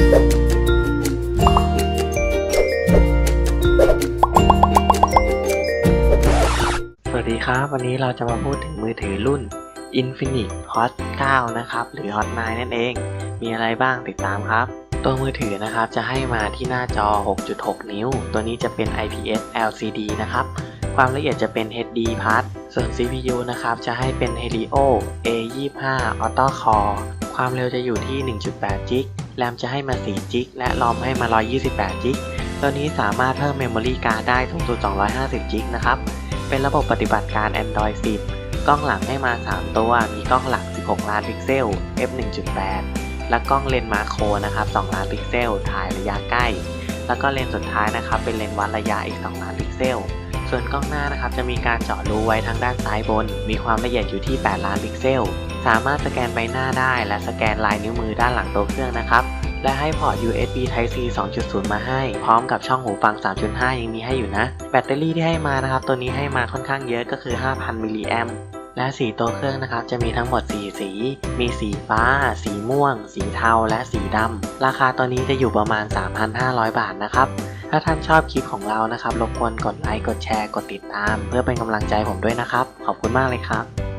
สวัสดีครับ วันนี้เราจะมาพูดถึงมือถือรุ่น Infinix Hot 9 นะครับ หรือ Hot 9 นั่นเอง มีอะไรบ้างติดตามครับ ตัวมือถือนะครับ จะให้มาที่หน้าจอ 6.6 นิ้ว ตัวนี้จะเป็น IPS LCD นะครับ ความละเอียดจะเป็น HD Plus ส่วน CPU นะครับ จะให้เป็น Helio A25 Auto Core ความเร็วจะอยู่ที่ 1.8 g b แรมจะให้มา4 g b และรอมให้มา 128 g b ตัวนี้สามารถเพิ่ม Memory Card ได้สูงสุด 250 g b นะครับ เป็นระบบปฏิบัติการ Android 10 กล้องหลังให้มา 3 ตัว มีกล้องหลัก16 ล้านพิกเซล f 1.8 และกล้องเลนส์มาโครนะครับ 2 ล้านพิกเซล ถ่ายระยะใกล้ แล้วก็เลนส์สุดท้ายนะครับ เป็นเลนส์วัดระยะอีก 2 ล้านพิกเซล ส่วนกล้องหน้านะครับ จะมีการเจาะรูไว้ทางด้านซ้ายบน มีความละเอียดอยู่ที่ 8 ล้านพิกเซลสามารถสแกนใบหน้าได้และสแกนลายนิ้วมือด้านหลังตัวเครื่องนะครับ และให้พอร์ต USB Type C 2.0 มาให้ พร้อมกับช่องหูฟัง 3.5 ยังมีให้อยู่นะ แบตเตอรี่ที่ให้มานะครับ ตัวนี้ให้มาค่อนข้างเยอะก็คือ 5,000 มิลลิแอมและสีตัวเครื่องนะครับ จะมีทั้งหมด 4 สี มีสีฟ้า สีม่วง สีเทา และสีดำ ราคาตัวนี้จะอยู่ประมาณ 3,500 บาทนะครับ ถ้าท่านชอบคลิปของเรานะครับ รบกวนกดไลค์ กดแชร์ กดติดตาม เพื่อเป็นกำลังใจผมด้วยนะครับ ขอบคุณมากเลยครับ